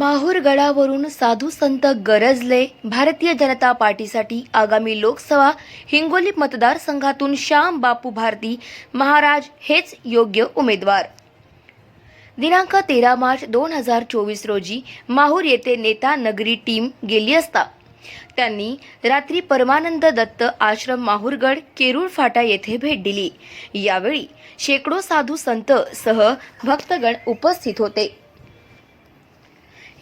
माहूर गडावरून साधू संत गरजले भारतीय जनता पार्टीसाठी आगामी लोकसभा हिंगोली मतदारसंघातून श्याम बापू भारती महाराज हेच योग्य उमेदवार. दिनांक तेरा मार्च दोन हजार चोवीस रोजी माहूर येथे नेता नगरी टीम गेली असता. त्यांनी रात्री परमानंद दत्त आश्रम माहूरगड केरूळ फाटा येथे भेट दिली. यावेळी शेकडो साधू संत सह भक्तगण उपस्थित होते.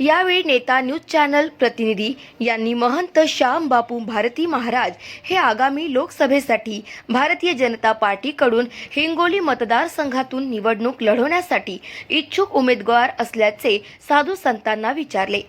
यावेळी नेता न्यूज चॅनल प्रतिनिधी यांनी महंत श्याम बापू भारती महाराज हे आगामी लोकसभेसाठी भारतीय जनता पार्टीकडून हिंगोली मतदारसंघातून निवडणूक लढवण्यासाठी इच्छुक उमेदवार असल्याचे साधू संतांना विचारले.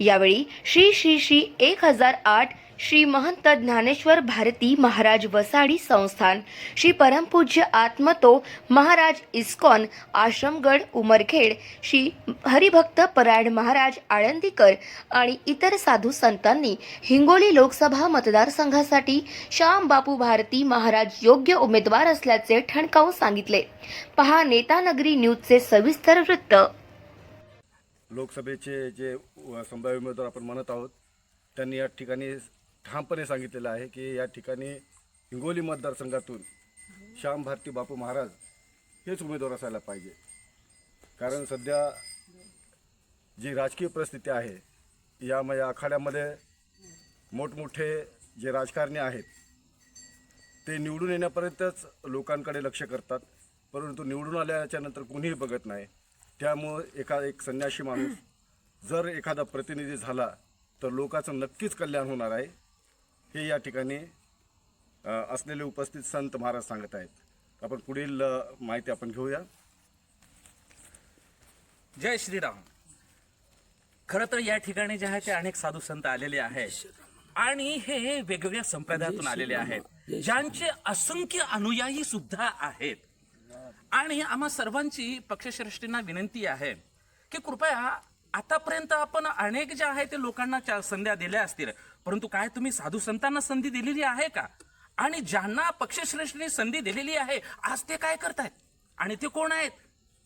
यावेळी श्री श्री श्री एक हजार आठ श्री महंत ज्ञानेश्वर भारती महाराज वसाडी संस्थान श्री परमपूज्य आत्मतो महाराज इस्कॉन आश्रमगड उमरखेड श्री हरिभक्त परायण महाराज आळंदीकर आणि इतर साधू संतांनी हिंगोली लोकसभा मतदारसंघासाठी श्याम बापू भारती महाराज योग्य उमेदवार असल्याचे ठणकावून सांगितले. पहा नेतानगरी न्यूजचे सविस्तर वृत्त. लोकसभेचे जे संभाव्य उमेदवार आपण म्हणत आहोत त्यांनी या ठिकाणी ठामपणे सांगितलेलं आहे की या ठिकाणी हिंगोली मतदारसंघातून श्याम भारती बापू महाराज हेच उमेदवार असायला पाहिजे. कारण सध्या जी राजकीय परिस्थिती आहे यामुळे आखाड्यामध्ये मोठमोठे जे राजकारणी आहेत ते निवडून येण्यापर्यंतच लोकांकडे लक्ष करतात. परंतु निवडून आल्याच्यानंतर कुणीही बघत नाही. त्यामुळं एका एक संन्याशी माणूस जर एखादा प्रतिनिधी झाला तर लोकांचं नक्कीच कल्याण होणार आहे. हे या ठिकाणी असलेले उपस्थित संत महाराज सांगत आहेत. आपण पुढील माहिती आपण घेऊया. जय श्रीराम. खरं तर या ठिकाणी जे आहे ते अनेक साधू संत आलेले आहेत. आणि हे वेगवेगळ्या संप्रदायातून आलेले आहेत. ज्यांचे असंख्य अनुयायी सुद्धा आहेत. आणि आम्हा सर्वांची पक्षश्रेष्ठींना विनंती आहे की कृपया आतापर्यंत आपण अनेक जे आहे ते लोकांना संध्या दिल्या असतील. परंतु काय तुम्ही साधू संतांना संधी दिलेली आहे का? आणि ज्यांना पक्षश्रेष्ठीने संधी दिलेली आहे आज ते काय करतायत? आणि ते कोण आहेत?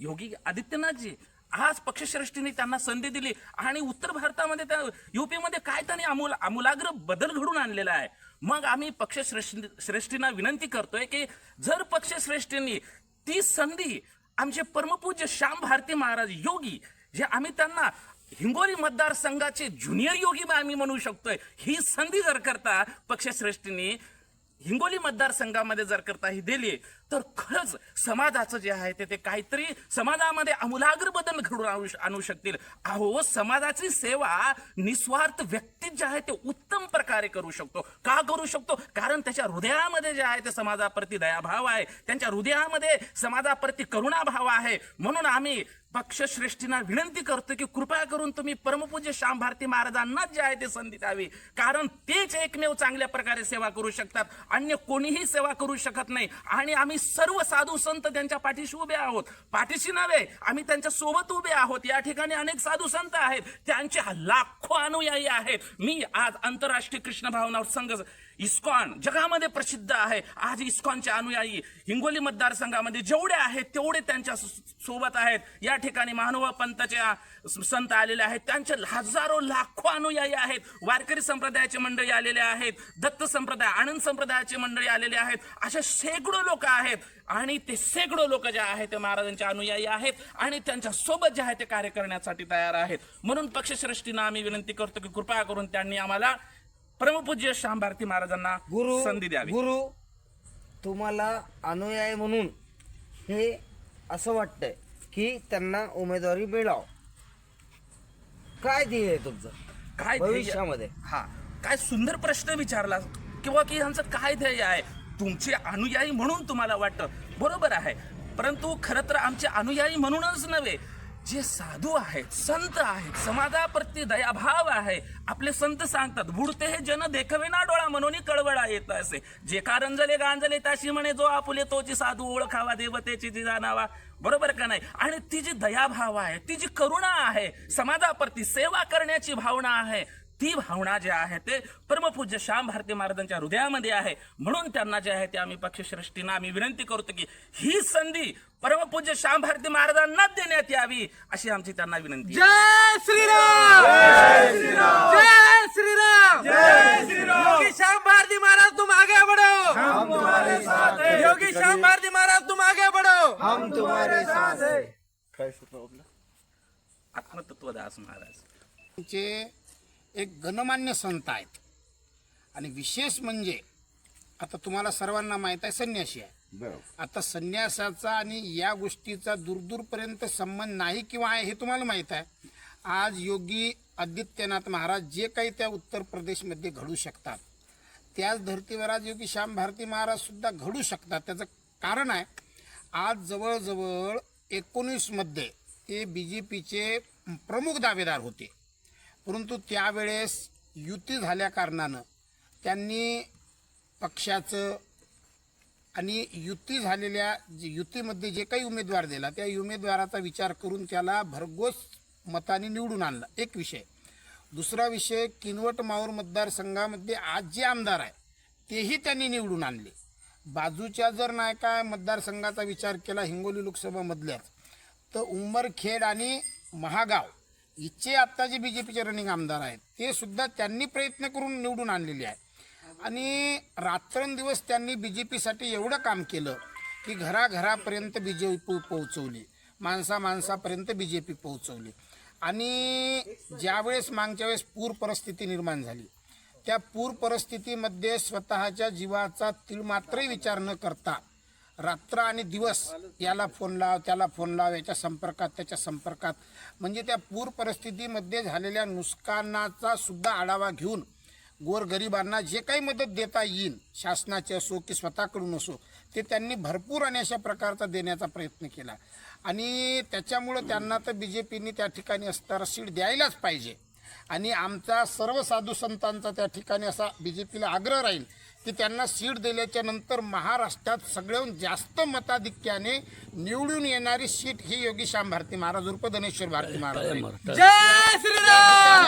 योगी आदित्यनाथजी आज पक्षश्रेष्ठीने त्यांना संधी दिली. आणि उत्तर भारतामध्ये त्या युपीमध्ये काय त्यांनी आमूल आमूलाग्र बदल घडून आणलेला आहे. मग आम्ही पक्षश्रेष्ठी श्रेष्ठींना विनंती करतोय की जर पक्षश्रेष्ठींनी ती संधी आमचे परमपूज्य श्याम भारती महाराज योगी जे आम्ही त्यांना हिंगोली मतदारसंघाचे ज्युनियर योगी आम्ही म्हणू शकतोय. ही संधी जर करता पक्षश्रेष्ठींनी हिंगोली मतदारसंघामध्ये जर करता ही दिली तर खरंच समाजाचं जे आहे ते ते काहीतरी समाजामध्ये आमूलाग्र बदल घडून आणू आणू शकतील. अहो समाजाची सेवा निस्वार्थ व्यक्ती जे आहे ते उत्तम प्रकारे करू शकतो. का करू शकतो? कारण त्याच्या हृदयामध्ये जे आहे ते समाजाप्रती दयाभाव आहे. त्यांच्या हृदयामध्ये समाजाप्रती करुणाभाव आहे. म्हणून आम्ही पक्षश्रेष्ठींना विनंती करतो की कृपया करून तुम्ही परमपूज्य श्याम भारती महाराजांना जे आहे ते संधी द्यावी. कारण तेच एकमेव चांगल्या प्रकारे सेवा करू शकतात. अन्य कोणीही सेवा करू शकत नाही. आणि आम्ही सर्व साधू संत त्यांच्या पाठीशी उभे आहोत. पाठीशी नव्हे आम्ही त्यांच्यासोबत उभे आहोत. या ठिकाणी अनेक साधू संत आहेत. त्यांचे लाखो अनुयायी आहेत. मी आज आंतरराष्ट्रीय कृष्ण भावना संघ इस्कॉन जगामध्ये प्रसिद्ध आहे. आज इस्कॉनचे अनुयायी हिंगोली मतदारसंघामध्ये जेवढे आहेत तेवढे त्यांच्यासोबत आहेत. या ठिकाणी महानुभाव पंथाच्या संत आलेले आहेत. त्यांचे हजारो लाखो अनुयायी आहेत. वारकरी संप्रदायाचे मंडळी आलेले आहेत. दत्त संप्रदाय आनंद संप्रदायाचे मंडळी आलेले आहेत. अशा शेकडो लोक आहेत. आणि ते शेकडो लोक जे आहेत ते महाराजांचे अनुयायी आहेत. आणि त्यांच्यासोबत जे आहे ते कार्य करण्यासाठी तयार आहेत. म्हणून पक्षश्रेष्ठीनं आम्ही विनंती करतो की कृपया करून त्यांनी आम्हाला परमपूज्य श्याम भारती महाराजांना गुरु संधी द्यावी. गुरु तुम्हाला अनुयायी म्हणून हे असं वाटतंय की त्यांना उमेदवारी मिळाव. काय ध्येय आहे तुमचं? काय ध्येय- भविष्यामध्ये. हा. काय सुंदर प्रश्न विचारला किंवा की यांचं काय ध्येय आहे? तुमचे अनुयायी म्हणून तुम्हाला वाटतं. बरोबर आहे. परंतु खरं तर आमचे अनुयायी म्हणूनच नव्हे जे साधू आहेत संत आहेत समाजाप्रती दयाभाव आहे आपले संत सांगतात बुडते हे जन देखवेना डोळा म्हणून कळवळा येत असे. जे कारंजले गांजले ताशी म्हणे जो आपुले तोची साधू ओळखावा देवतेची जी जाणावा. बरोबर का नाही? आणि ती जी दयाभाव आहे ती जी करुणा आहे समाजाप्रती सेवा करण्याची भावना आहे ती भावना जी आहे ते परमपूज्य श्याम भारती महाराजांच्या हृदयामध्ये आहे. म्हणून त्यांना जे आहे ते आम्ही पक्षश्रेष्ठींना आम्ही विनंती करतो की ही संधी परमपूज्य श्याम भारती महाराजांनाच देण्यात यावी अशी आमची त्यांना विनंती आहे. जय श्रीराम! जय श्रीराम! जय श्रीराम! जय श्रीराम! योगी श्याम भारती महाराज तुम आगे बढ़ो! हम तुम्हारे साथ हैं। योगी श्याम भारती महाराज तुम आगे बढ़ो! हम तुम्हारे साथ हैं। काय आत्मतत्वदास महाराज. एक गणमान्य संत आहेत. आणि विशेष म्हणजे आता तुम्हाला सर्वांना माहीत आहे संन्यासी आहे. बरोबर. आता संन्यासाचा आणि या गोष्टीचा दूरदूरपर्यंत संबंध नाही किंवा आहे हे तुम्हाला माहीत आहे. आज योगी आदित्यनाथ महाराज जे काही त्या उत्तर प्रदेशमध्ये घडू शकतात त्याच धर्तीवर आज योगी श्याम भारती महाराज सुद्धा घडू शकतात त्याचं कारण आहे आज जवळजवळ एकोणीसमध्ये ते बी जे पीचे प्रमुख दावेदार होते. परंतु त्यावेळेस युती झाल्याकारणानं त्यांनी पक्षाचं आणि युती झालेल्या युतीमध्ये जे काही उमेदवार दिला त्या उमेदवाराचा विचार करून त्याला भरघोस मताने निवडून आणलं. एक विषय. दुसरा विषय किनवट माहूर मतदारसंघामध्ये आज जे आमदार आहे तेही त्यांनी निवडून आणले. बाजूच्या जर नाही का मतदारसंघाचा विचार केला हिंगोली लोकसभामधल्याच तर उंबरखेड आणि महागाव इथचे आत्ता जे बी जे पीचे रनिंग आमदार आहेत ते सुद्धा त्यांनी प्रयत्न करून निवडून आणलेले आहे आणि रात्रंदिवस त्यांनी बी जे पीसाठी एवढं काम केलं की घराघरापर्यंत बी जे पी पोहोचवली. माणसा माणसापर्यंत बी जे पी पोहोचवली. आणि ज्यावेळेस मागच्या वेळेस पूर परिस्थिती निर्माण झाली त्या पूर परिस्थितीमध्ये स्वतःच्या जीवाचा तिळमात्रही विचार न करता रात्र आणि दिवस याला फोन लाव त्याला फोन लाव याच्या संपर्कात त्याच्या संपर्कात. म्हणजे त्या पूर परिस्थितीमध्ये झालेल्या नुकसानाचा सुद्धा आढावा घेऊन गोरगरिबांना जे काही मदत देता येईल शासनाची असो की स्वतःकडून असो ते त्यांनी भरपूर आणि अशा प्रकारचा देण्याचा प्रयत्न केला. आणि त्याच्यामुळं त्यांना तर बी जे पीने त्या ठिकाणी असताना सीट द्यायलाच पाहिजे. आणि आमचा सर्व साधू संतांचा त्या ठिकाणी असा बी जे पीला आग्रह राहील की त्यांना सीट दिल्याच्या नंतर महाराष्ट्रात सगळ्याहून जास्त मताधिक्याने निवडून येणारी सीट ही योगी श्याम भारती महाराज उर्फ धनेश्वर भारती महाराज. जय श्रीराम!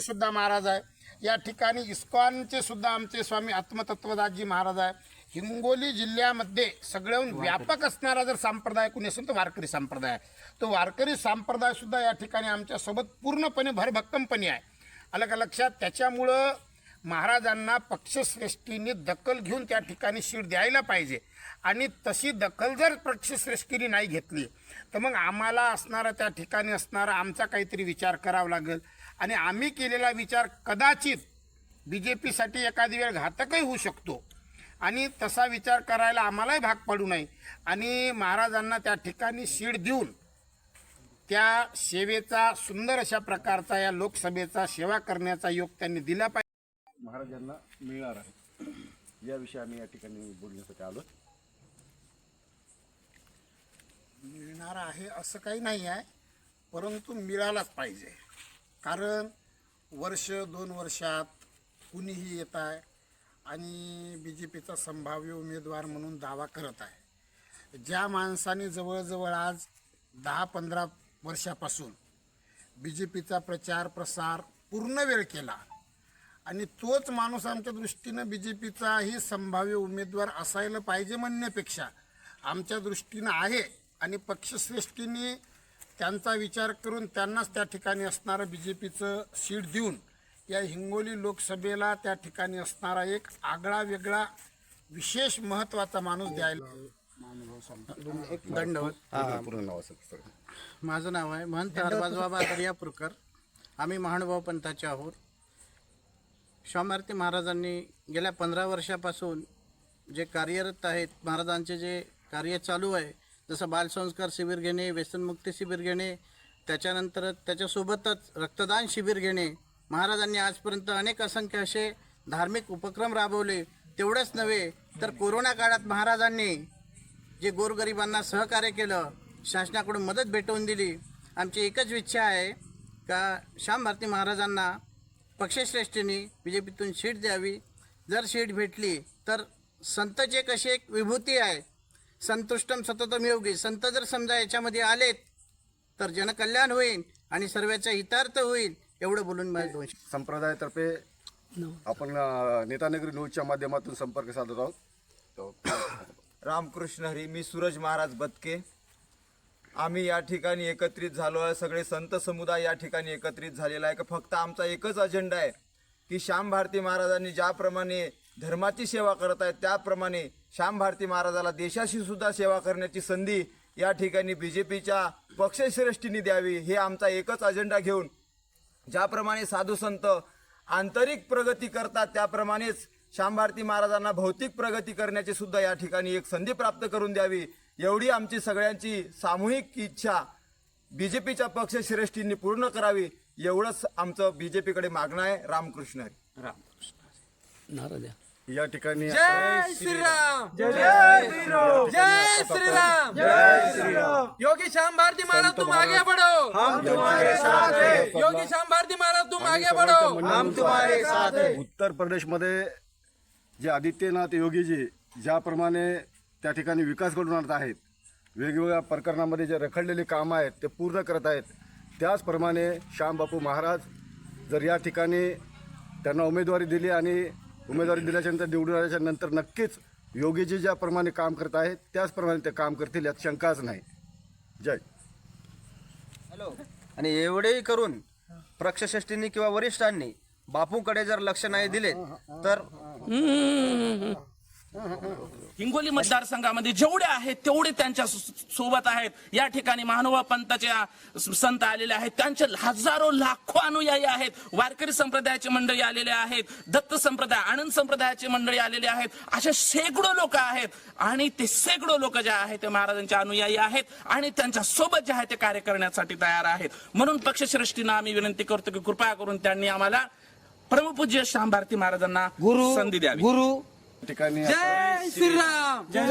सुद्धा महाराज आहे. या ठिकाणी इस्कॉनचे सुद्धा आमचे स्वामी आत्मतत्वदासजी महाराज आहे. हिंगोली जिल्ह्यामध्ये सगळ्याहून व्यापक असणारा जर संप्रदाय कोणी असेल तर वारकरी संप्रदाय. तो वारकरी संप्रदाय सुद्धा या ठिकाणी आमच्यासोबत पूर्णपणे भरभक्कमपणे आहे. आलं का लक्षात? त्याच्यामुळं महाराजांना पक्षश्रेष्ठीने दखल घेऊन त्या ठिकाणी शीट द्यायला पाहिजे. आणि तशी दखल जर पक्षश्रेष्ठीने नाही घेतली तर मग आम्हाला असणारा त्या ठिकाणी असणारा आमचा काहीतरी विचार करावा लागेल. आणि आम्ही केलेला विचार कदाचित बी जे पीसाठी एखादी वेळ घातकही होऊ शकतो. आणि तसा विचार करायला आम्हालाही भाग पडू नये. आणि महाराजांना त्या ठिकाणी शीड देऊन त्या सेवेचा सुंदर अशा प्रकारचा या लोकसभेचा सेवा करण्याचा योग त्यांनी दिला पाहिजे. महाराजांना मिळणार आहे. याविषयी आम्ही या ठिकाणी बोलण्यासाठी आलो. मिळणार आहे असं काही नाही आहे परंतु मिळालाच पाहिजे. कारण वर्ष दोन वर्षात कुणीही येत आहे आणि बी जे पीचा संभाव्य उमेदवार म्हणून दावा करत आहे. ज्या माणसाने जवळजवळ आज दहा पंधरा वर्षापासून. बी जे पीचा प्रचार प्रसार पूर्ण वेळ केला. आणि तोच माणूस आमच्या दृष्टीनं बी जे पीचाही संभाव्य उमेदवार असायला पाहिजे म्हणण्यापेक्षा आमच्या दृष्टीनं आहे आणि पक्षश्रेष्ठीने त्यांचा विचार करून त्यांनाच त्या ठिकाणी असणारं बी जे पीचं सीट देऊन या हिंगोली लोकसभेला त्या ठिकाणी असणारा एक आगळा वेगळा विशेष महत्त्वाचा माणूस द्यायला दंडवत. पूर्ण नाव असेल सर माझं नाव आहे महंत हरबाजबाबा दर्यापूरकर आम्ही महानुभाव पंथाचे आहोत. स्वामार्थी महाराजांनी गेल्या पंधरा वर्षापासून जे कार्यरत आहेत महाराजांचे जे कार्य चालू आहे जसं बालसंस्कार शिबिर घेणे व्यसनमुक्ती शिबिर घेणे त्याच्यानंतर त्याच्यासोबतच रक्तदान शिबिर घेणे महाराजांनी आजपर्यंत अनेक असंख्य असे धार्मिक उपक्रम राबवले. तेवढंच नव्हे तर कोरोना काळात महाराजांनी जे गोरगरिबांना सहकार्य केलं शासनाकडून मदत भेटवून दिली. आमची एकच इच्छा आहे का श्याम भारती महाराजांना पक्षश्रेष्ठींनी बी जे पीतून सीट द्यावी. जर सीट भेटली तर संतचे कशी एक विभूती आहे? संतुष्टम सततम योगी. संत जर समजा याच्यामध्ये आलेत तर जनकल्याण होईल आणि सर्वांचा हितार्थ होईल एवढं बोलून माझे दोन. संप्रदायातर्फे आपण नेतानगरी न्यूजच्या माध्यमातून संपर्क साधत आहोत. रामकृष्ण हरी मी सूरज महाराज बदके आम्ही या ठिकाणी एकत्रित झालो आहे. सगळे संत समुदाय या ठिकाणी एकत्रित झालेला आहे. का फक्त आमचा एकच अजेंडा आहे की श्याम भारती महाराजांनी ज्याप्रमाणे धर्माची सेवा करत आहेत त्याप्रमाणे श्याम भारती महाराजाला देशाशी सुद्धा सेवा करण्याची संधी या ठिकाणी बी जे पीच्या पक्षश्रेष्ठींनी द्यावी हे आमचा एकच अजेंडा घेऊन ज्याप्रमाणे साधू संत आंतरिक प्रगती करतात त्याप्रमाणेच श्याम भारती महाराजांना भौतिक प्रगती करण्याची सुद्धा या ठिकाणी एक संधी प्राप्त करून द्यावी एवढी आमची सगळ्यांची सामूहिक इच्छा. बीजेपीच्या पक्षश्रेष्ठींनी पूर्ण करावी एवढंच आमचं बीजेपीकडे मागणं आहे. रामकृष्ण हरी. या. ठिकाणी जय श्रीराम जय श्रीराम जय श्रीराम जय श्रीराम योगी श्याम भारती महाराज तुम आगे बढ़ो हम तुम्हारे साथ हैं. योगी श्याम भारती महाराज तुम आगे बढ़ो हम तुम्हारे साथ हैं. उत्तर प्रदेशमध्ये जे आदित्यनाथ योगीजी ज्याप्रमाणे त्या ठिकाणी विकास घडवून आणत आहेत वेगवेगळ्या प्रकरणामध्ये जे रखडलेली कामं आहेत ते पूर्ण करत आहेत त्याचप्रमाणे श्यामबापू महाराज जर या ठिकाणी त्यांना उमेदवारी दिली आणि उमेदवारी दिल्याच्यानंतर निवडून आल्याच्यानंतर नक्कीच योगीजी ज्याप्रमाणे काम करत आहेत त्याचप्रमाणे ते काम करतील यात शंकाच नाही. जय. हॅलो. आणि एवढेही करून प्रक्षश्रेष्ठींनी किंवा वरिष्ठांनी बापूकडे जर लक्ष नाही दिले तर हिंगोली मतदारसंघामध्ये जेवढे आहेत तेवढे त्यांच्या सो- सोबत आहेत. या ठिकाणी महानुभाव पंथाच्या स- संत आलेले आहेत. त्यांचे हजारो लाखो अनुयायी आहेत. वारकरी संप्रदायाचे मंडळी आलेले आहेत. दत्त संप्रदाय आनंद संप्रदायाचे मंडळी आलेले आहेत. असे शेकडो लोक आहेत. आणि ते शेकडो लोक जे आहेत ते महाराजांचे अनुयायी आहेत. आणि त्यांच्यासोबत जे आहे ते कार्य करण्यासाठी तयार आहेत. म्हणून पक्षश्रेष्ठींना आम्ही विनंती करतो की कृपया करून त्यांनी आम्हाला परमपूज्य श्याम भारती महाराजांना गुरु संधी द्यावी. गुरु. या ठिकाणी जय श्रीराम. जय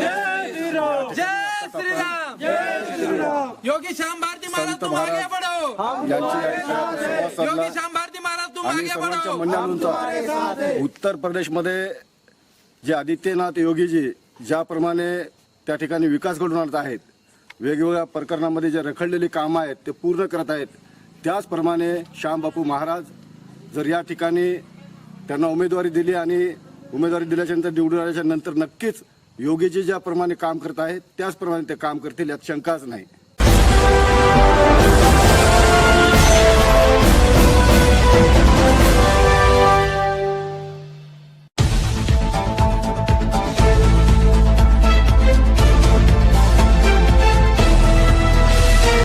श्रीराम. जय श्रीराम. जय श्रीराम. योगी श्याम भारती महाराज तुम आगे ठिकाणी संवाद साधला. योगी श्याम भारती महाराज तुम आणि आगे सर्वांच्या बढ़ो म्हणण्यानुसार उत्तर प्रदेशमध्ये जे आदित्यनाथ योगीजी ज्याप्रमाणे त्या ठिकाणी विकास घडवून आणत आहेत वेगवेगळ्या प्रकरणामध्ये जे रखडलेली कामं आहेत ते पूर्ण करत आहेत त्याचप्रमाणे श्यामबापू महाराज जर या ठिकाणी त्यांना उमेदवारी दिली आणि उमेदवारी दिल्याच्यानंतर निवडून आल्याच्यानंतर नक्कीच योगीजी ज्याप्रमाणे काम करत आहेत त्याचप्रमाणे ते काम करतील यात शंकाच नाही.